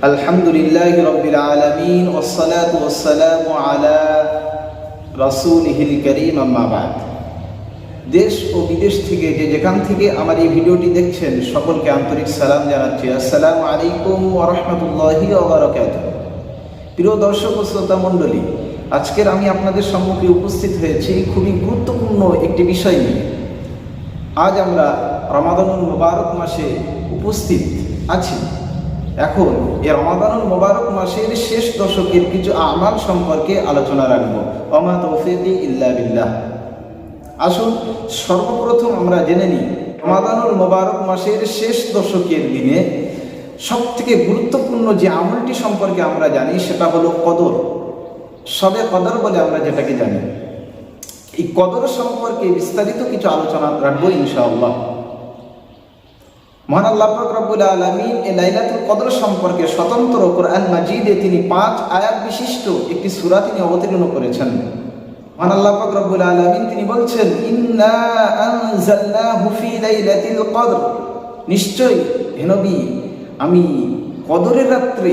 الحمد لله رب العالمين والصلاة والسلام على رسوله الكريم أما بعد দেশ ও বিদেশ থেকে যে যেখান থেকে আমার এই ভিডিওটি দেখছেন সকলকে আন্তরিক সালাম জানাচ্ছি আসসালামু আলাইকুম ওরহমতুল্লাহি ওবরাকাত প্রিয় দর্শক ও শ্রোতা মণ্ডলী আজকের আমি আপনাদের সম্মুখে উপস্থিত হয়েছি খুবই গুরুত্বপূর্ণ একটি বিষয় নিয়ে আজ আমরা রমাদানুল মোবারক মাসে উপস্থিত আছি এখন এই রমাদানুল মোবারক মাসের শেষ দশকের কিছু আমাল সম্পর্কে আলোচনা রাখব। অমা তৌফিকি ইল্লা বিল্লাহ। আসুন, সর্বপ্রথম আমরা জেনে নিই রমাদানুল মোবারক মাসের শেষ দশকের দিনে সব থেকে গুরুত্বপূর্ণ যে আমলটি সম্পর্কে আমরা জানি, সেটা হলো কদর। সবে কদর বলে আমরা যেটাকে জানি। এই কদর সম্পর্কে বিস্তারিত কিছু আলোচনা রাখব ইনশাআল্লাহ। মহান আল্লাহ রব্বুল আলামিন এই লাইলাতুল কদর সম্পর্কে স্বতন্ত্র কোরআন মাজিদে তিনি পাঁচ আয়াত বিশিষ্ট একটি সূরা তিনি অবতীর্ণ করেছেন। মহান আল্লাহ রব্বুল আলামিন তিনি বলছেন, ইন্না আনজালনাহু ফি লাইলাতিল কদর। নিশ্চয়ই, হে নবী, আমি কদরের রাত্রে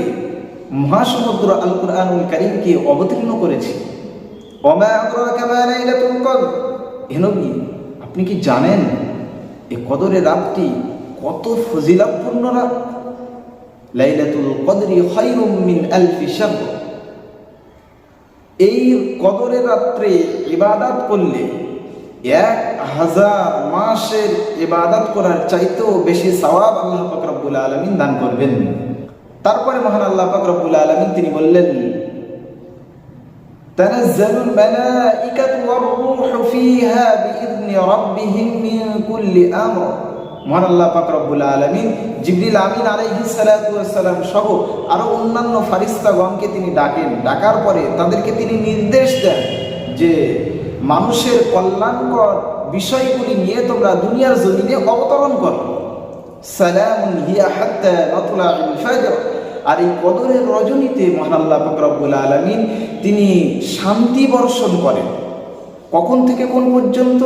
মহাসমুদ্র আল কুরআনুল কারীমকে অবতীর্ণ করেছি। ওমা আদরাকা মা লাইলাতুল কদর। হে নবী, আপনি কি জানেন এই কদরের রাতটি কত ফজিলাপূর্ণ রাত লাইলাতুল কদরি খায়রুম মিন আলফি শাহর এই কদরের রাত্রে ইবাদত করলে এক হাজার মাসের ইবাদত করার চাইতেও বেশি সওয়াব আল্লাহ পাক রব্বুল আলামিন দান করবেন তারপরে মহান আল্লাহ পাক রব্বুল আলামিন তিনি বললেন تنزل الملائكة والروح فيها بإذن ربهم من كل أمر মহান আল্লাহ পাক রব্বুল আলামিন জিবরিল আমিন ওয়াসসালাম সহ আরও অন্যান্য তিনি ডাকেন। ডাকার পরে তাদেরকে তিনি নির্দেশ দেন যে, মানুষের কল্যাণকর বিষয়গুলি নিয়ে তোমরা দুনিয়ার জমিনে অবতরণ করো। ফাজর। আর এই কদরের রজনীতে মহান আল্লাহ পাক রব্বুল আলামিন তিনি শান্তি বর্ষণ করেন। কখন থেকে কোন পর্যন্ত?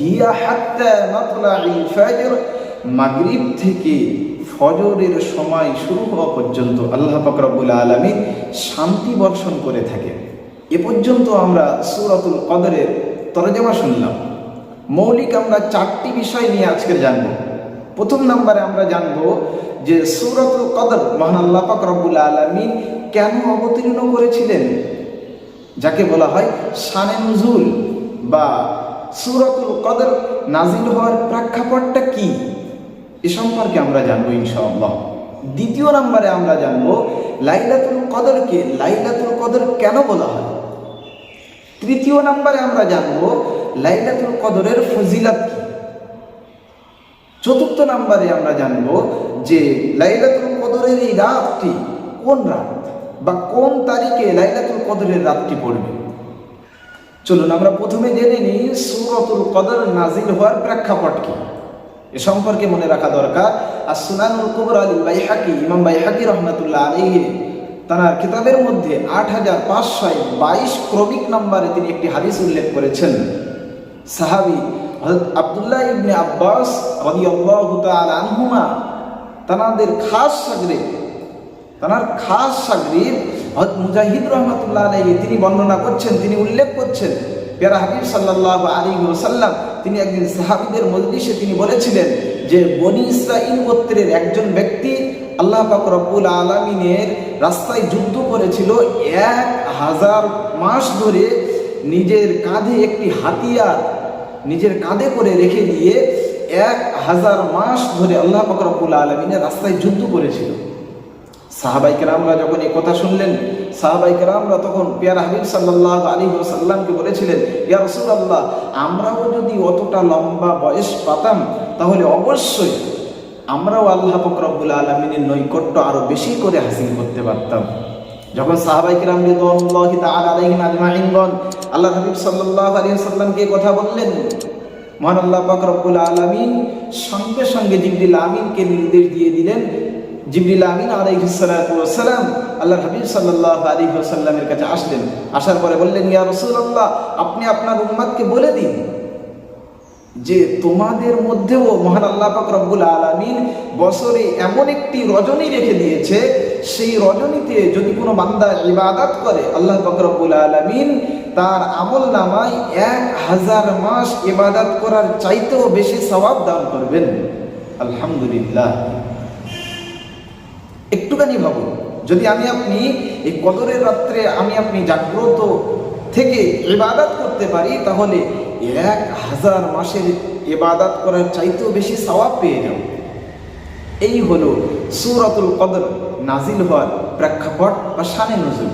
হিয়া হাত্তা মাতলাউল ফাজর, মাগরিব থেকে ফজরের সময় শুরু হওয়া পর্যন্ত আল্লাহ পাক রব্বুল আলামিন শান্তি বর্ষণ করে থাকেন। এ পর্যন্ত আমরা সূরাতুল কদরের তরজমা শুনলাম। মৌলিক আমরা চারটি বিষয় নিয়ে আজকে জানব। প্রথম নম্বরে আমরা জানব যে সূরাতুল কদর মহান আল্লাহ পাক রব্বুল আলামিন কেন অবতীর্ণ করেছিলেন? যাকে বলা হয় শানে নজুল বা সূরাতুল কদর নাজিল হওয়ার প্রেক্ষাপটটা কি? এ সম্পর্কে আমরা জানব ইনশাআল্লাহ। দ্বিতীয় নম্বরে আমরা জানব, লাইলাতুল কদরকে লাইলাতুল কদর কেন বলা হয়? তৃতীয় নম্বরে আমরা জানব, লাইলাতুল কদরের ফজিলাত কি? চতুর্থ নম্বরে আমরা জানব যে লাইলাতুল কদরের এই রাতটি কোন রাত বা কোন তারিখে লাইলাতুল কদরের রাতটি পড়বে? চলুন, আমরা প্রথমে জেনে নিই সুরতুল কদর নাজিল হওয়ার প্রেক্ষাপট কি। এ সম্পর্কে মনে রাখা দরকার। আর সুনানুল কুবর আলী বাইহাকি, ইমাম বাইহাকি রহমতুল্লাহ আলীহে তার কিতাবের মধ্যে আট হাজার পাঁচশো বাইশ ক্রমিক নম্বরে তিনি একটি হাদিস উল্লেখ করেছেন। সাহাবি আবদুল্লাহ ইবনে আব্বাস আনহুমা তানাদের খাস সাগরিদ তানার খাস সাগরিদ মুজাহিদ রহমাতুল্লাহ আলাইহি, তিনি বর্ণনা করছেন, তিনি উল্লেখ করছেন, পেয়ারা হাবিব সাল্লাল্লাহু আলাইহি ওয়াসাল্লাম, তিনি একদিন সাহাবীদের মজলিসে তিনি বলেছিলেন যে, বনি ইসরাইল গোত্রের একজন ব্যক্তি আল্লাহ পাক রব্বুল আলামিনের রাস্তায় যুদ্ধ করেছিল এক হাজার মাস ধরে নিজের কাঁধে একটি হাতিয়ার নিজের কাঁধে করে রেখে দিয়ে এক হাজার মাস ধরে আল্লাহ ফকরবুল আলমিনের রাস্তায় যুদ্ধ করেছিল। সাহাবাই কেরামরা যখন এই কথা শুনলেন সাহাবাই কেরামরা তখন পেয়ার হাবিব সাল্লাহ আলী সাল্লামকে বলেছিলেন, ইয়া রসুল আল্লাহ আমরাও যদি অতটা লম্বা বয়স পাতাম, তাহলে অবশ্যই আমরাও আল্লাহ ফকরবুল আলমিনের নৈকট্য আরও বেশি করে হাসিল করতে পারতাম। যখন সাহাবাই কিরাম আজমাইনগণ আল্লাহ হাবিব সাল্লাল্লাহু আলাইহি সাল্লামকে কথা বললেন? মহান আল্লাহ পাক রব্বুল আলামিন সঙ্গে সঙ্গে জিবরিল আমিনকে নির্দেশ দিয়ে দিলেন জিবরিল আমিন আলাইহিস সালাতু আল্লাহ হাবিব আলাইহি ওয়াসাল্লামের কাছে আসলেন। আসার পরে বললেন, ইয়া রাসূলুল্লাহ, আপনি আপনার উম্মতকে বলে দিন যে তোমাদের মধ্যেও মহান আল্লাহ পাক রব্বুল আলামিন বছরে এমন একটি রজনী রেখে দিয়েছে। সেই রজনীতে যদি কোনো বান্দা ইবাদত করে, আল্লাহ পাক রব্বুল আলামিন তার আমল নামায় এক হাজার মাস ইবাদত করার চাইতেও বেশি সওয়াব দান করবেন। আলহামদুলিল্লাহ। একটুখানি ভাবুন। যদি আমি আপনি এই কদরের রাত্রে আমি আপনি জাগ্রত থেকে ইবাদত করতে পারি, তাহলে এক হাজার মাসের ইবাদত করার চাইতেও বেশি সওয়াব পেয়ে যাব। এই হলো সুরাতুল কদর নাজিল হওয়ার প্রেক্ষাপট বা শানে নজুল।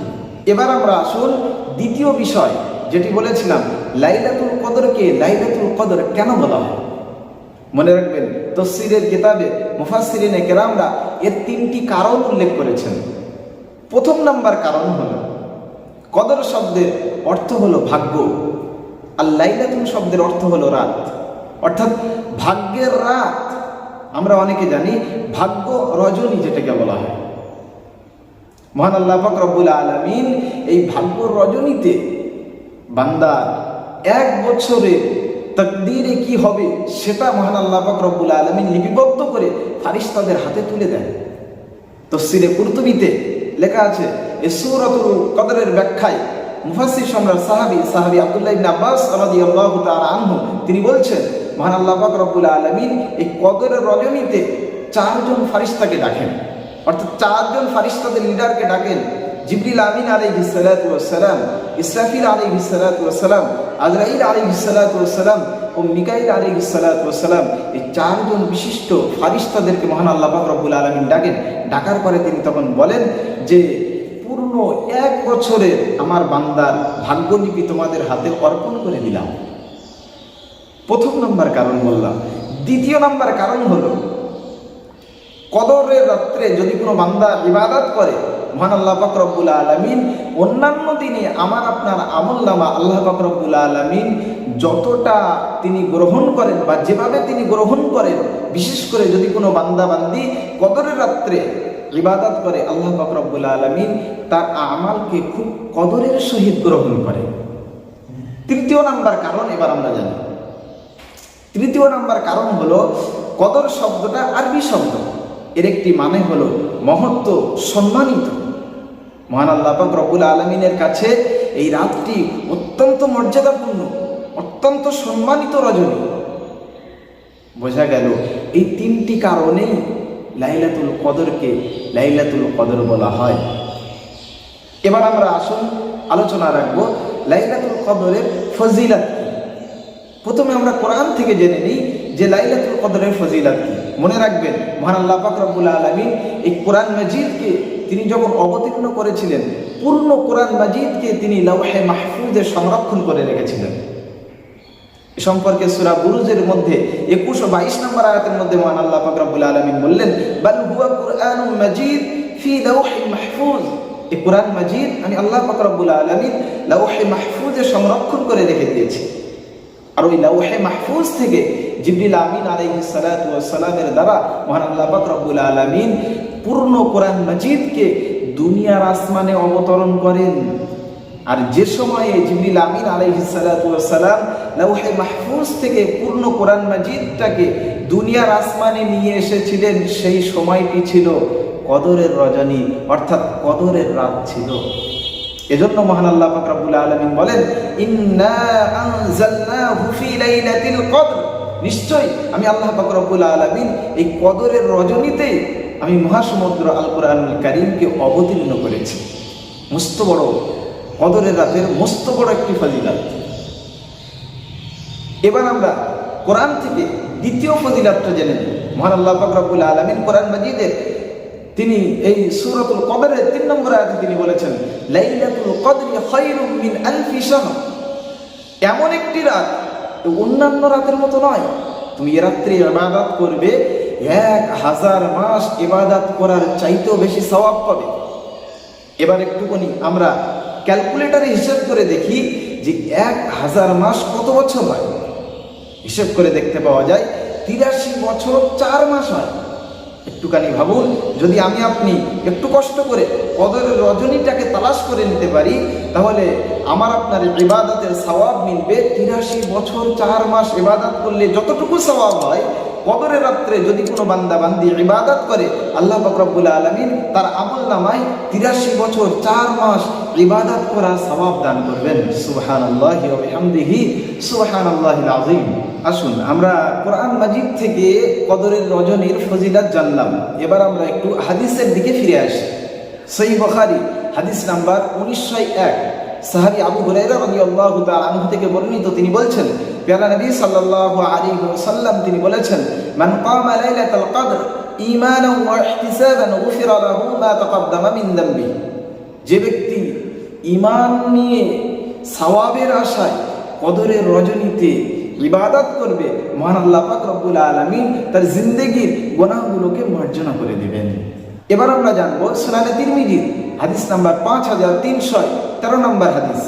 এবার আমরা আসুন দ্বিতীয় বিষয়, যেটি বলেছিলাম, লাইলাতুল কদরকে লাইলাতুল কদর কেন বলা হয়? মনে রাখবেন, তফসিরের কিতাবে মুফাসসিরিনে কেরামরা এর তিনটি কারণ উল্লেখ করেছেন। প্রথম নাম্বার কারণ হল, কদর শব্দের অর্থ হলো ভাগ্য, আর লাইলাতুল শব্দের অর্থ হলো রাত। অর্থাৎ ভাগ্যের রাত, আমরা অনেকে জানি, ভাগ্য রজনী যেটাকে বলা হয়। মহান আল্লাহ রব্বুল আলামিন এই ভাগ্য রজনীতে বান্দার এক বছরে তকদিরে কি হবে সেটা মহান আল্লাহ পাক রব্বুল আলামিন লিপিবদ্ধ করে ফারিস্তাদের হাতে তুলে দেন। তফসিরে কুরতুবিতে লেখা আছে, এ সূরাতুল কদরের ব্যাখ্যায় মুফাসসির সম্রাট সাহাবী, সাহাবি আব্দুল্লাহ ইবনে আব্বাস রাদিয়াল্লাহু তাআলা আনহু, তিনি বলছেন, মহান আল্লাহ পাক রব্বুল আলামিন এই কদরের রজনীতে চারজন ফারিস্তাকে ডাকেন। অর্থাৎ চারজন ফারিস্তাদের লিডারকে ডাকেন জিবরিল আমিন ওয়াস সালাম ইসরাফিল ওয়াস সালাম আজরাইল আলাইহিস সালাতু ওয়াস ও মিকাইল আলাইহিস সালাতু ওয়াস এই চারজন বিশিষ্ট ফারিস্তাদেরকে মহান আল্লাহ রব্বুল আলামিন ডাকেন। ডাকার পরে তিনি তখন বলেন যে, পূর্ণ এক বছরের আমার বান্দার ভাগ্যলিপি তোমাদের হাতে অর্পণ করে দিলাম। প্রথম নম্বর কারণ বললাম। দ্বিতীয় নম্বর কারণ হলো, কদরের রাত্রে যদি কোনো বান্দা ইবাদত করে মহান আল্লাহ পাক রব্বুল আলমিন। অন্যান্য দিনে আমার, আপনার আমল নামা আল্লাহ পাক আলমিন যতটা তিনি গ্রহণ করেন বা যেভাবে তিনি গ্রহণ করেন, বিশেষ করে যদি কোনো বান্দাবান্দি কদরের রাত্রে ইবাদত করে আল্লাহ পাক রব্বুল আলমিন, তার আমালকে খুব কদরের সহিত গ্রহণ করে। তৃতীয় নাম্বার কারণ এবার আমরা জানি। তৃতীয় নাম্বার কারণ হলো কদর শব্দটা আরবি শব্দ। এর একটি মানে হলো মহত্ব সম্মানিত। মহান আল্লাহ পাক রব্বুল আলমিনের কাছে এই রাতটি অত্যন্ত মর্যাদাপূর্ণ, অত্যন্ত সম্মানিত রজনী। বোঝা গেল, এই তিনটি কারণেই লাইলাতুল কদরকে লাইলাতুল কদর বলা হয়। এবার আমরা আসুন আলোচনা রাখব লাইলাতুল কদরের ফজিলাত প্রথমে আমরা কোরআন থেকে জেনে নিই যে লাইলাতুল কদরের ফজিলাত কি। মনে রাখবেন, মহান আল্লাহ পাক রব্বুল আলামিন এই কোরআন মাজিদকে তিনি যখন অবতীর্ণ করেছিলেন, পূর্ণ কোরআন মাজিদকে তিনি লৌহে মাহফুজে সংরক্ষণ করে রেখেছিলেন। সম্পর্কে সূরা বুরুজের মধ্যে 21 ও 22 নম্বর আয়াতের মধ্যে মহান আল্লাহ পাক রব্বুল আলামিন বললেন মাজিদ ফি মাহফুজ। এই কোরআন মাজিদ আমি আল্লাহ পাক রব্বুল আলামিন লাউহে মাহফুজে সংরক্ষণ করে রেখে দিয়েছি। আর ওই লাউহে মাহফুজ থেকে জিবরিল আমিন আলাইহিস সালাতু ওয়াস সালামের দ্বারা মহান আল্লাহ রব্বুল আলামিন পূর্ণ কোরআন মাজিদকে দুনিয়ার আসমানে অবতরণ করেন। আর যে সময়ে জিবরিল আমিন আলাইহিস সালাতু লাউহে মাহফুজ থেকে পূর্ণ কোরআন মাজিদটাকে দুনিয়ার আসমানে নিয়ে এসেছিলেন, সেই সময়টি ছিল কদরের রজনী, অর্থাৎ কদরের রাত ছিল। এজন্য মহান আল্লাহ পাক রব্বুল আলামিন বলেন নিশ্চয় আমি আল্লাহ পাক রব্বুল আলামিন এই কদরের রজনীতে আমি মহাসমুদ্র আল কোরআনুল কারীমকে অবতীর্ণ করেছি। মস্ত বড়, কদরের রাতের মস্ত বড় একটি ফজিলাত। এবার আমরা কোরআন থেকে দ্বিতীয় ফজিলাতটা জেনে মহান আল্লাহ পাক রব্বুল আলামিন কোরআন মাজিদের তিনি এই সুরতুল কদরের তিন নম্বর আয়াতে তিনি বলেছেন, লাইলাতুল কদরি খায়রুম মিন আলফি শাহর। এমন একটি রাত অন্যান্য রাতের মতো নয়। তুমি এ রাত্রে ইবাদত করবে এক হাজার মাস ইবাদত করার চাইতেও বেশি সওয়াব পাবে। এবার একটুখানি আমরা ক্যালকুলেটরে হিসেব করে দেখি যে এক হাজার মাস কত বছর হয়। হিসেব করে দেখতে পাওয়া যায়, তিরাশি বছর চার মাস হয়। একটুখানি ভাবুন, যদি আমি আপনি একটু কষ্ট করে কদরের রজনীটাকে তালাশ করে নিতে পারি, তাহলে আমার আপনার ইবাদতের সওয়াব মিলবে তিরাশি বছর চার মাস ইবাদত করলে যতটুকু সওয়াব হয় কদরের রাত্রে যদি কোনো বান্দা বান্দি ইবাদত করে, আল্লাহ ফকরবুল আলমিন তার আমল নামায় তিরাশি বছর, চার মাস ইবাদত করা সওয়াব দান করবেন। সুবহান আল্লাহ সুবহান আল্লাহ আজিম আসুন, আমরা কোরআন মাজিদ থেকে কদরের রজনীর ফজিলাত জানলাম। এবার আমরা একটু হাদিসের দিকে ফিরে আসি। সই বখারি, হাদিস নাম্বার উনিশশো এক। সাহাবি আবু হুরাইরা তাআলা আনহু থেকে বর্ণিত, তিনি বলছেন, প্যারা নবী সাল্লাল্লাহু আলাইহি ওয়াসাল্লাম তিনি বলেছেন, মান কামা লাইলাতাল কদর ঈমানান ওয়া ইহতিসাবান গুফিরা লাহু মা মিন যে ব্যক্তি ঈমান নিয়ে সওয়াবের আশায় কদরের রজনীতে ইবাদত করবে, মহান আল্লাহ পাক রব্বুল আলামিন তার জিন্দেগির গুনাহগুলোকে মার্জনা করে দিবেন। এবার আমরা জানব সুনানে তিরমিজির হাদিস নাম্বার পাঁচ হাজার তিনশো তেরো নম্বর হাদিস।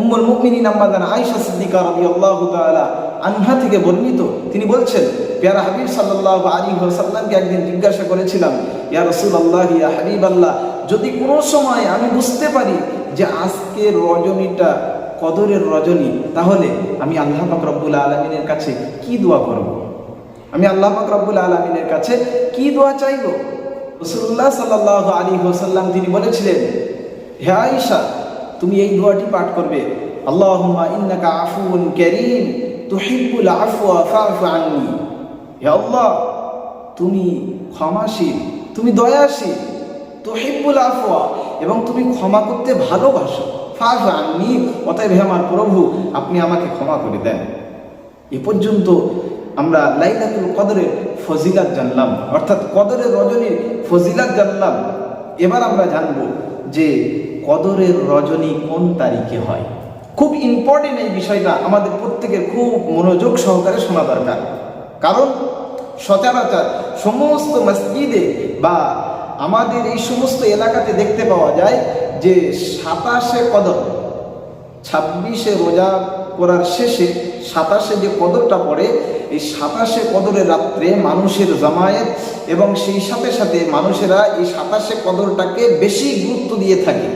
উম্মুল মুকমিনী নাম্বাদান আয়েশা সিদ্দিকা রাদিয়াল্লাহু তাআলা আনহা থেকে বর্ণিত। তিনি বলছেন, পেয়ারা হাবিব সাল্লাল্লাহু আলাইহি ওয়াসাল্লামকে একদিন জিজ্ঞাসা করেছিলাম, ইয়া রাসূলুল্লাহ, ইয়া হাবিব আল্লাহ যদি কোনো সময় আমি বুঝতে পারি যে আজকের রজনীটা কদরের রজনী, তাহলে আমি আল্লাহ রব্বুল আলামিনের কাছে কি দোয়া করব? আমি আল্লাহ রব্বুল আলামিনের কাছে কি দোয়া চাইব? রসুল্লাহ সাল্লাহ আলী হোসাল্লাম তিনি বলেছিলেন, হে আয়েশা, তুমি এই দোয়াটি পাঠ করবে। আল্লাহুম্মা ইন্নাকা আফুন কারীম, তুহিব্বুল আফওয়া ফা'ফু আন্নি। হে আল্লাহ, তুমি ক্ষমাশীল, তুমি দয়াশীল, তুহিব্বুল আফওয়া এবং তুমি ক্ষমা করতে ভালোবাসো। ফা'ফু আন্নি, অতএব হে আমার প্রভু, আপনি আমাকে ক্ষমা করে দেন। এ পর্যন্ত আমরা লাইলাতুল কদরের ফজিলাত জানলাম, অর্থাৎ কদরের রজনীর ফজিলাত জানলাম। এবার আমরা জানব যে কদরের রজনী কোন তারিখে হয়। খুব ইম্পর্টেন্ট এই বিষয়টা আমাদের প্রত্যেকের খুব মনোযোগ সহকারে শোনা দরকার। কারণ সচরাচর সমস্ত মসজিদে বা আমাদের এই সমস্ত এলাকাতে দেখতে পাওয়া যায় যে সাতাশে কদর, ছাব্বিশে রোজা করার শেষে সাতাশে যে কদরটা পড়ে এই সাতাশে কদরের রাত্রে মানুষের জামায়াত এবং সেই সাথে সাথে মানুষেরা এই সাতাশে কদরটাকে বেশি গুরুত্ব দিয়ে থাকে।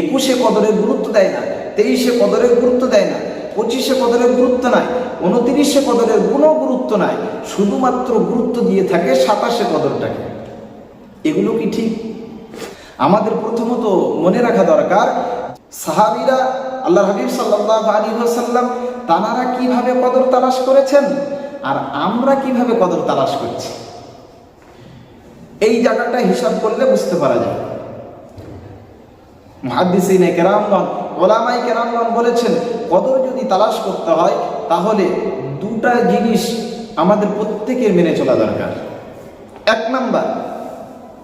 একুশে কদরের গুরুত্ব দেয় না, তেইশে কদরের গুরুত্ব দেয় না, পঁচিশে কদরের গুরুত্ব নাই, উনতিরিশে কদরের কোনো গুরুত্ব নাই, শুধুমাত্র গুরুত্ব দিয়ে থাকে সাতাশে কদরটাকে। এগুলো কি ঠিক? আমাদের প্রথমত মনে রাখা দরকার, সাহাবিরা আল্লাহ হাবিব সাল্লাহ আলী সাল্লাম তানারা কীভাবে কদর তালাশ করেছেন? আর আমরা কীভাবে কদর তালাশ করছি? এই জায়গাটা হিসাব করলে বুঝতে পারা যায়। মহাদিসিনে কেরামগণ, ওলামাই কেরামগণ বলেছেন, কদর যদি তালাশ করতে হয়, তাহলে দুটা জিনিস আমাদের প্রত্যেকের মেনে চলা দরকার। এক নাম্বার,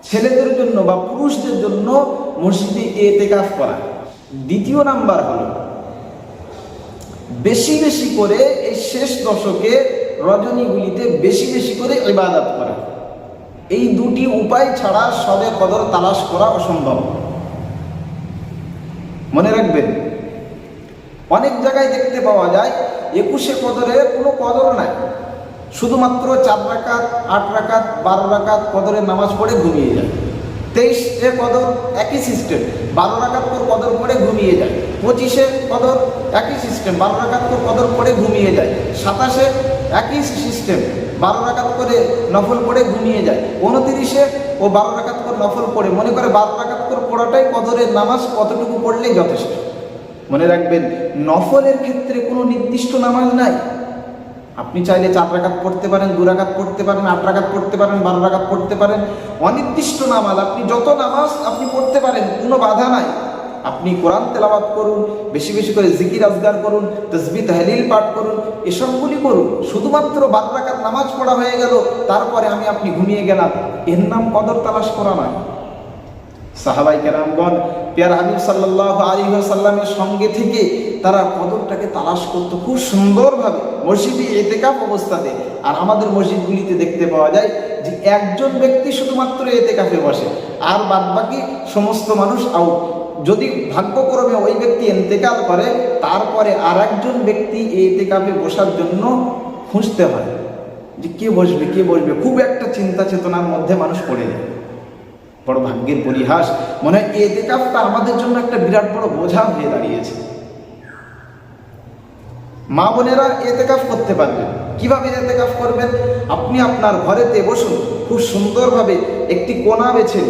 ছেলেদের জন্য বা পুরুষদের জন্য মসজিদে এতেকাফ করা। দ্বিতীয় নাম্বার হলো, বেশি বেশি করে এই শেষ দশকে রজনীগুলিতে বেশি বেশি করে ইবাদত করা। এই দুটি উপায় ছাড়া সবে কদর তালাশ করা অসম্ভব। মনে রাখবেন, অনেক জায়গায় দেখতে পাওয়া যায়, একুশে কদরে কোনো কদর নাই। শুধুমাত্র চার রাকাত, আট রাকাত, বারো রাকাত কদরের নামাজ পড়ে ঘুমিয়ে যায়। তেইশে কদর একই সিস্টেম, বারো রাকাত করে কদর পড়ে ঘুমিয়ে যায়। পঁচিশে কদর একই সিস্টেম, বারো রাকাত করে কদর পড়ে ঘুমিয়ে যায়। সাতাশে একই সিস্টেম বারো রাকাত করে নফল পড়ে ঘুমিয়ে যায়। উনতিরিশে ও বারো রাকাত করে নফল পড়ে। মনে করে বারো রাকাত করে পড়াটাই কদরের নামাজ, কতটুকু পড়লেই যথেষ্ট। মনে রাখবেন, নফলের ক্ষেত্রে কোনো নির্দিষ্ট নামাজ নাই। আপনি চাইলে চার রাকাত পড়তে পারেন, দু রাকাত পড়তে পারেন, আট রাকাত পড়তে পারেন, বারো রাকাত পড়তে পারেন। অনির্দিষ্ট নামাজ, আপনি যত নামাজ আপনি পড়তে পারেন, কোনো বাধা নাই। আপনি কোরআন তেলাবাত করুন, বেশি বেশি করে জিকির আজগার করুন তসবি তাহলিল পাঠ করুন, এসবগুলি করুন, শুধুমাত্র বারো রাকাত নামাজ পড়া হয়ে গেল, তারপরে আমি আপনি ঘুমিয়ে গেলাম। এর নাম কদর তালাশ করা নয়। সাহাবাই কেরামগণ, পেয়ার হাবিব সাল্লাহ আলী সাল্লামের সঙ্গে থেকে তারা কদরটাকে তালাশ করতো খুব সুন্দরভাবে, মসজিদে এতেকাফ অবস্থাতে। আর আমাদের মসজিদগুলিতে দেখতে পাওয়া যায় যে একজন ব্যক্তি শুধুমাত্র এতেকাফে বসে, আর বাদ বাকি সমস্ত মানুষ আউট যদি ভাগ্যক্রমে ওই ব্যক্তি এন্তেকাল করে, তারপরে আর একজন ব্যক্তি এই এতেকাফে বসার জন্য খুঁজতে হয় যে কে বসবে কে বসবে। খুব একটা চিন্তা চেতনার মধ্যে মানুষ পড়ে যায়। বড় ভাগ্যের পরিহাস। মনে হয় এতেকাফটা আমাদের জন্য একটা বিরাট বড় বোঝা হয়ে দাঁড়িয়েছে। মা বোনেরা এতেকাফ করতে পারবেন। কীভাবে এতেকাফ করবেন? আপনি আপনার ঘরেতে বসুন। খুব সুন্দরভাবে একটি কোণা বেছে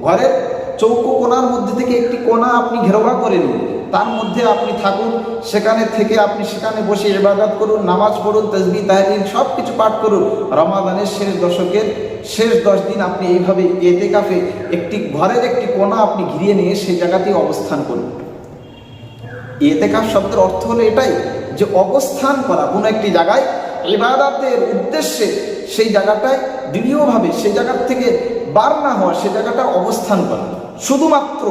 ঘরের চৌকো কোনার মধ্যে থেকে একটি কোনা আপনি ঘেরোয়া করে নিন। তার মধ্যে আপনি থাকুন, সেখানে থেকে আপনি সেখানে বসে ইবাদত করুন, নামাজ পড়ুন তসবি তাহলিল সব কিছু পাঠ করুন। রমাদানের শেষ দশকের শেষ দশ দিন আপনি এইভাবে এতেকাফে একটি ঘরের একটি কোনা আপনি ঘিরিয়ে নিয়ে সেই জায়গাতেই অবস্থান করুন। এতেকাফ শব্দের অর্থ হলো এটাই যে অবস্থান করা কোনো একটি জায়গায় ইবাদতের উদ্দেশ্যে সেই জায়গাটায় দৃঢ়ভাবে সেই জায়গার থেকে বার না হওয়া, সেই জায়গাটা অবস্থান করা। শুধুমাত্র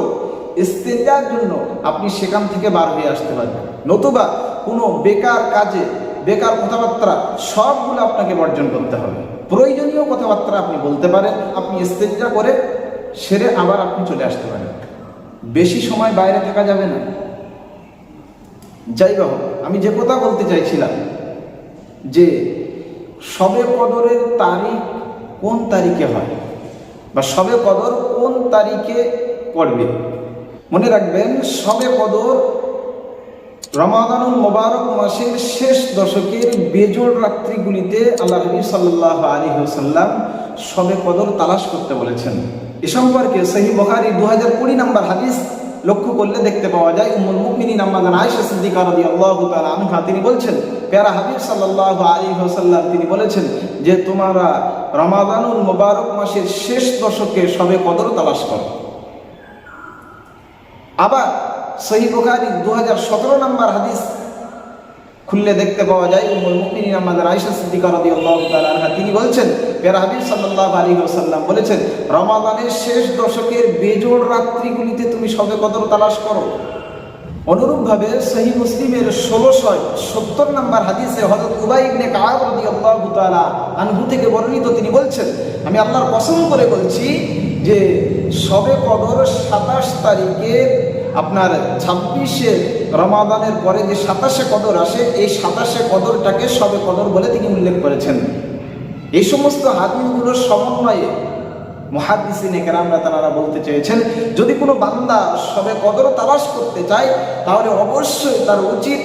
ইস্তেঞ্জার জন্য আপনি সেখান থেকে বার হয়ে আসতে পারবেন। নতুবা কোনো বেকার কাজে, বেকার কথাবার্তা সবগুলো আপনাকে বর্জন করতে হবে। প্রয়োজনীয় কথাবার্তা আপনি বলতে পারেন, আপনি ইস্তেঞ্জা করে সেরে আবার আপনি চলে আসতে পারেন। বেশি সময় বাইরে থাকা যাবে না। যাই হোক, আমি যে কথা বলতে চাইছিলাম যে সবে কদরের তারিখ কোন তারিখে হয়? বা সবে কদর কোন তারিখে পড়বে? মনে রাখবেন, সবে কদর রমাদানুল মোবারক মাসের শেষ দশকের বেজোড় রাত্রিগুলিতে আল্লাহ নবী সাল্লাহ আলী হোসাল্লাম সবে কদর তালাশ করতে বলেছেন। এ সম্পর্কে সহি বহারি দু হাজার কুড়ি নম্বর হাদিস লক্ষ্য করলে দেখতে পাওয়া যায় উমুল মুমিনিন আম্মাদান আয়সা সিদ্দিকা রাদিয়াল্লাহু আল্লাহ আনহা, তিনি বলছেন, প্যারা হাবিব সাল্লাহ আলী হোসাল্লাহ তিনি বলেছেন যে তোমারা রমাদানুল মোবারক মাসের শেষ দশকে সবে কদর তালাশ করো। আবার সহি বোখারি দু হাজার সতেরো নম্বর হাদিস খুললে দেখতে পাওয়া যায় উম্মুল মুমিনিন আমাদের আয়েশা সিদ্দিকা তিনি বলছেন প্যারা হাবিব সাল্লাল্লাহু আলাইহি ওয়াসাল্লাম বলেছেন, রমাদানের শেষ দশকের বেজোড় রাত্রিগুলিতে তুমি সবে কদর তালাশ করো। অনুরূপভাবে সহি মুসলিমের ষোলোশো সত্তর নম্বর হাদিসে হজরত উবাই ইবনে কাব রাদিয়াল্লাহু তাআলা আনহু থেকে বর্ণিত, তিনি বলছেন, আমি আল্লাহর কসম করে বলছি যে সবে কদর সাতাশ তারিখে আপনার ছাব্বিশে রমাদানের পরে যে সাতাশে কদর আসে, এই সাতাশে কদরটাকে সবে কদর বলে তিনি উল্লেখ করেছেন। এই সমস্ত হাদিসগুলোর সমন্বয়ে মহাদিসিন একরামরা তারা বলতে চেয়েছেন, যদি কোনো বান্দা সবে কদর তালাশ করতে চায়, তাহলে অবশ্যই তার উচিত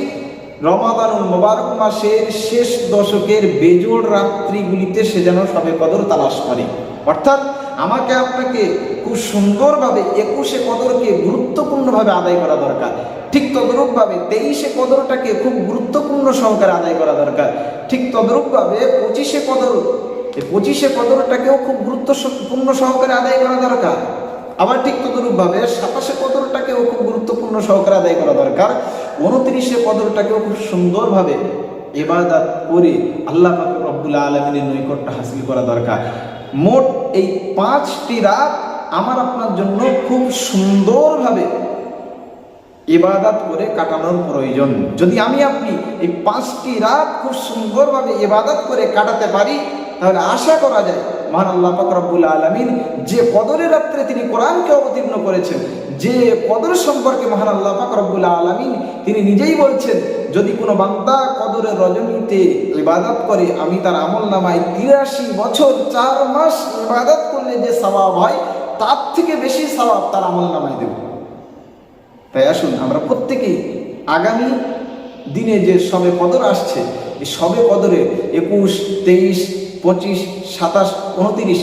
রমাদানুল মোবারক মাসের শেষ দশকের বেজোড় রাত্রিগুলিতে সে যেন সবে কদর তালাশ করে। অর্থাৎ আমাকে আপনাকে খুব সুন্দরভাবে একুশে কদরকে গুরুত্বপূর্ণভাবে আদায় করা দরকার। ঠিক তদরূপভাবে তেইশে কদরটাকে খুব গুরুত্বপূর্ণ সহকারে আদায় করা দরকার। ঠিক তদরূপভাবে পঁচিশে কদর পঁচিশে কদরটাকেও খুব গুরুত্বপূর্ণ সহকারে আদায় করা দরকার। আবার ঠিক তদরূপভাবে সাতাশে কদরটাকেও খুব গুরুত্বপূর্ণ সহকারে আদায় করা দরকার। উনত্রিশে কদরটাকেও খুব সুন্দরভাবে এবাদাত করে আল্লাহ রব্বুল আলমিনের নৈকট্য হাসিল করা দরকার। মোট এই পাঁচটি রাত আমার আপনার জন্য খুব সুন্দরভাবে ইবাদাত করে কাটানোর প্রয়োজন। যদি আমি আপনি এই পাঁচটি রাত খুব সুন্দরভাবে ইবাদত করে কাটাতে পারি, তাহলে আশা করা যায় মহান আল্লাহ পাক রব্বুল আলমিন যে কদরের রাত্রে তিনি কোরআনকে অবতীর্ণ করেছেন, যে কদর সম্পর্কে মহান আল্লাহ পাক রব্বুল আলমিন তিনি নিজেই বলছেন, যদি কোনো বান্দা কদরের রজনীতে ইবাদত করে, আমি তার আমল নামায় তিরাশি বছর চার মাস ইবাদত করলে যে স্বভাব হয়, তার থেকে বেশি স্বভাব তার আমল নামায় দেব। তাই আসুন, আমরা প্রত্যেকেই আগামী দিনে যে সবে কদর আসছে, এই সবে কদরে একুশ, তেইশ পঁচিশ, সাতাশ, উনতিরিশ,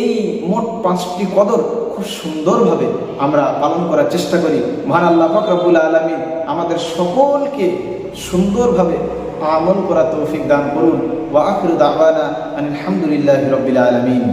এই মোট পাঁচটি কদর খুব সুন্দরভাবে আমরা পালন করার চেষ্টা করি। মহান আল্লাহ ফকরাবুল আলমী আমাদের সকলকে সুন্দরভাবে আমল করা তৌফিক দান করুন। ওয়া আখির দাওয়ানা আলহামদুলিল্লাহ রবিল আলমিন।